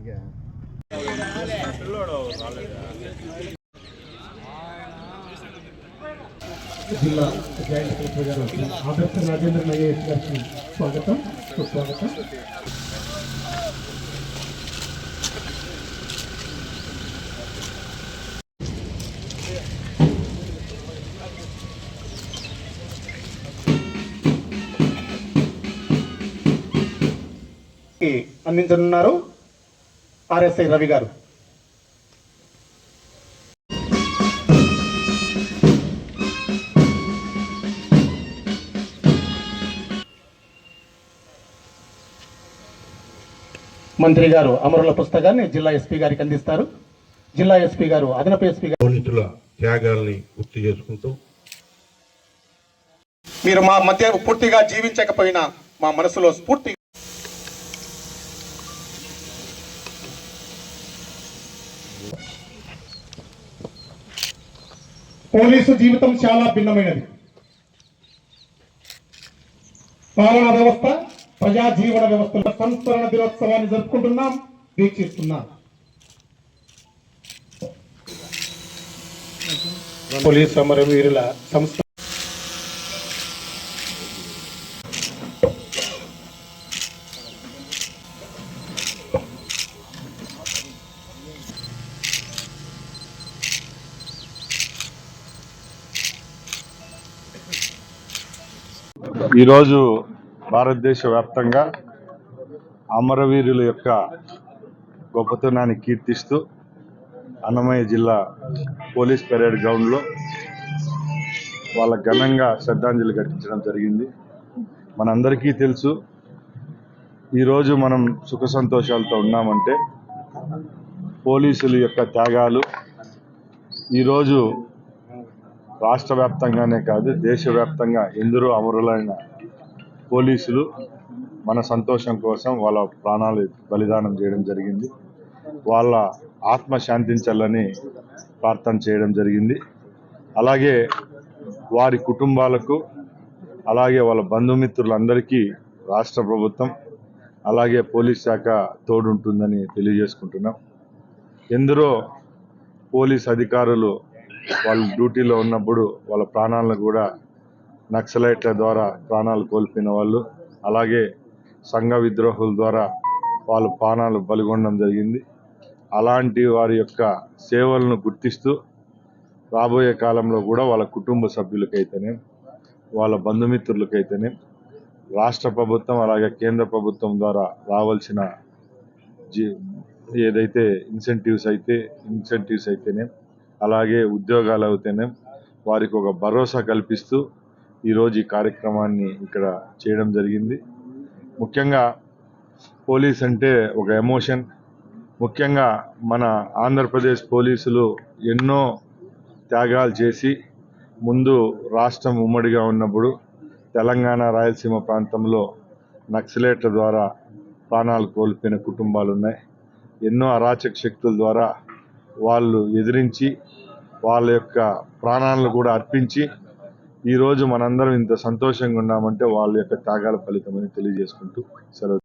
గట్టిగా జిల్లా joint collector గారు ఆదర్శ రాజేంద్ర నగేష్ గారికి స్వాగతం. సుస్వాగతం. అందించనున్నారు. ఆర్ఎస్ఐ రవి గారు. మంత్రి గారు అమరుల పుస్తకాన్ని జిల్లా ఎస్పీ గారికి అందిస్తారు. జిల్లా ఎస్పీ గారు అదనపు ఎస్పీ గారు. త్యాగాల్ని గుర్తు చేసుకుంటూ. మీరు మా మధ్య పూర్తిగా జీవించకపోయినా మా మనసులో స్ఫూర్తి పోలీసు జీవితం చాలా భిన్నమైనది. పాలనా వ్యవస్థ ప్రజా జీవన వ్యవస్థ సంస్మరణ దినోత్సవాన్ని జరుపుకుంటున్నాం వీక్షిస్తున్నాం. పోలీసు సమరవీరుల సంస్థ ఈరోజు భారతదేశ వ్యాప్తంగా అమరవీరుల యొక్క గొప్పతనాన్ని కీర్తిస్తూ అన్నమయ్య జిల్లా పోలీస్ పెరేడ్ గ్రౌండ్లో వాళ్ళ ఘనంగా శ్రద్ధాంజలి ఘటించడం జరిగింది. మనందరికీ తెలుసు ఈరోజు మనం సుఖ సంతోషాలతో ఉన్నామంటే పోలీసుల యొక్క త్యాగాలు ఈరోజు రాష్ట్ర వ్యాప్తంగానే కాదు దేశవ్యాప్తంగా ఎందరో అమరులైన పోలీసులు మన సంతోషం కోసం వాళ్ళ ప్రాణాలు బలిదానం చేయడం జరిగింది. వాళ్ళ ఆత్మ శాంతించాలని ప్రార్థన చేయడం జరిగింది. అలాగే వారి కుటుంబాలకు అలాగే వాళ్ళ బంధుమిత్రులందరికీ రాష్ట్ర ప్రభుత్వం అలాగే పోలీస్ శాఖ తోడుంటుందని తెలియజేసుకుంటున్నాం. ఎందరో పోలీస్ అధికారులు వాళ్ళు డ్యూటీలో ఉన్నప్పుడు వాళ్ళ ప్రాణాలను కూడా నక్సలైట్ల ద్వారా ప్రాణాలు కోల్పోయిన వాళ్ళు అలాగే సంఘ విద్రోహుల ద్వారా వాళ్ళ ప్రాణాలు బలిగొనడం జరిగింది. అలాంటి వారి యొక్క సేవలను గుర్తిస్తూ రాబోయే కాలంలో కూడా వాళ్ళ కుటుంబ సభ్యులకైతేనే వాళ్ళ బంధుమిత్రులకైతేనే రాష్ట్ర ప్రభుత్వం అలాగే కేంద్ర ప్రభుత్వం ద్వారా రావాల్సిన జీ ఏదైతే ఇన్సెంటివ్స్ అయితే ఇన్సెంటివ్స్ అయితేనే అలాగే ఉద్యోగాలు అయితేనే వారికి ఒక భరోసా కల్పిస్తూ ఈరోజు ఈ కార్యక్రమాన్ని ఇక్కడ చేయడం జరిగింది. ముఖ్యంగా పోలీస్ అంటే ఒక ఎమోషన్. ముఖ్యంగా మన ఆంధ్రప్రదేశ్ పోలీసులు ఎన్నో త్యాగాలు చేసి ముందు రాష్ట్రం ఉమ్మడిగా ఉన్నప్పుడు తెలంగాణ రాయలసీమ ప్రాంతంలో నక్సలేట్ల ద్వారా ప్రాణాలు కోల్పోయిన కుటుంబాలు ఉన్నాయి ఎన్నో అరాచక శక్తుల ద్వారా వాళ్ళు ఎదిరించి వాళ్ళ యొక్క ప్రాణాలను కూడా అర్పించి ఈరోజు మనందరం ఇంత సంతోషంగా ఉన్నామంటే వాళ్ళ యొక్క త్యాగాల ఫలితమని తెలియజేసుకుంటూ సెలవు